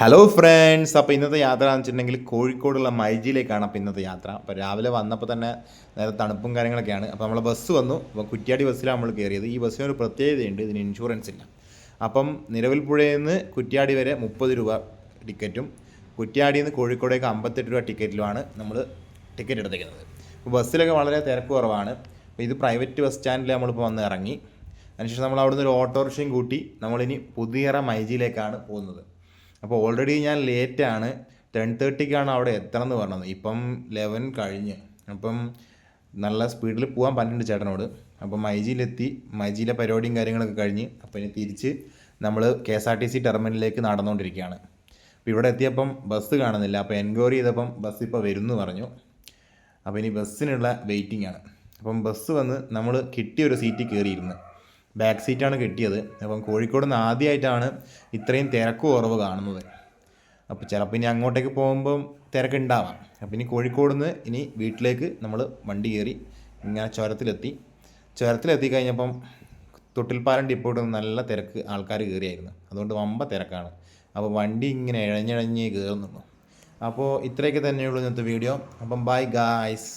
Hello friends അപ്പോൾ ഇന്നത്തെ യാത്ര എന്ന് വെച്ചിട്ടുണ്ടെങ്കിൽ കോഴിക്കോടുള്ള മൈജിയിലേക്കാണ് അപ്പോൾ ഇന്നത്തെ യാത്ര. അപ്പോൾ രാവിലെ വന്നപ്പോൾ തന്നെ നേരെ തണുപ്പും കാര്യങ്ങളൊക്കെയാണ്. അപ്പോൾ നമ്മളെ ബസ് വന്നു. അപ്പോൾ കുറ്റ്യാടി ബസ്സിലാണ് നമ്മൾ കയറിയത് ഈ ബസ്സിനൊരു പ്രത്യേകതയുണ്ട്. ഇതിന് ഇൻഷുറൻസ് ഇല്ല. അപ്പം നിലവിൽ പുഴയിൽ നിന്ന് കുറ്റ്യാടി വരെ മുപ്പത് രൂപ ടിക്കറ്റും കുറ്റ്യാടിയിൽ നിന്ന് കോഴിക്കോടേക്ക് അമ്പത്തെട്ട് രൂപ ടിക്കറ്റിലുമാണ് നമ്മൾ ടിക്കറ്റ് എടുത്തേക്കുന്നത്. അപ്പോൾ ബസ്സിലൊക്കെ വളരെ തിരക്ക് കുറവാണ്. അപ്പോൾ ഇത് പ്രൈവറ്റ് ബസ് സ്റ്റാൻഡിൽ നമ്മളിപ്പോൾ വന്ന് ഇറങ്ങി. അതിനുശേഷം നമ്മൾ അവിടുന്ന് ഒരു ഓട്ടോറിക്ഷയും കൂട്ടി നമ്മളിനി പുതിയറ മൈജിയിലേക്കാണ് പോകുന്നത്. അപ്പോൾ ഓൾറെഡി ഞാൻ ലേറ്റ് ആണ്. ടെൻ തേർട്ടിക്കാണ് അവിടെ എത്തണം എന്ന് പറഞ്ഞത്. ഇപ്പം ലെവൻ കഴിഞ്ഞ്. അപ്പം നല്ല സ്പീഡിൽ പോകാൻ പറഞ്ഞിട്ടുണ്ട് ചേട്ടനോട്. അപ്പം മൈജിയിലെത്തി. മൈജിയിലെ പരിപാടിയും കാര്യങ്ങളൊക്കെ കഴിഞ്ഞ് അപ്പോൾ ഇനി തിരിച്ച് നമ്മൾ K S R T C ടെർമിനലിലേക്ക് നടന്നുകൊണ്ടിരിക്കുകയാണ്. അപ്പോൾ ഇവിടെ എത്തിയപ്പം ബസ് കാണുന്നില്ല. അപ്പോൾ എൻക്വയറി ചെയ്തപ്പം ബസ് ഇപ്പോൾ വരും എന്ന് പറഞ്ഞു. അപ്പോൾ ഇനി ബസ്സിനുള്ള വെയിറ്റിംഗ് ആണ്. അപ്പം ബസ് വന്ന് നമ്മൾ കിട്ടിയ കിട്ടിയൊരു സീറ്റിൽ കയറിയിരുന്നു ബാക്ക് സീറ്റാണ് കിട്ടിയത്. അപ്പം കോഴിക്കോട് നിന്ന് ആദ്യമായിട്ടാണ് ഇത്രയും തിരക്ക് കുറവ് കാണുന്നത്. അപ്പോൾ ചിലപ്പോൾ ഇനി അങ്ങോട്ടേക്ക് പോകുമ്പം തിരക്കുണ്ടാവാം. അപ്പോൾ ഇനി കോഴിക്കോട് നിന്ന് ഇനി വീട്ടിലേക്ക് നമ്മൾ വണ്ടി കയറി ഇങ്ങനെ ചുരത്തിലെത്തി. ചുരത്തിലെത്തി കഴിഞ്ഞപ്പം തൊട്ടിൽപ്പാലം ഡിപ്പോട്ട് നല്ല തിരക്ക് ആൾക്കാർ കയറിയായിരുന്നു. അതുകൊണ്ട് വമ്പ തിരക്കാണ്. അപ്പോൾ വണ്ടി ഇങ്ങനെ ഇഴഞ്ഞിഴഞ്ഞ് കയറുന്നുള്ളൂ അപ്പോൾ ഇത്രയൊക്കെ തന്നെയുള്ളൂ ഇന്നത്തെ വീഡിയോ. അപ്പം ബൈ ഗായ്സ്.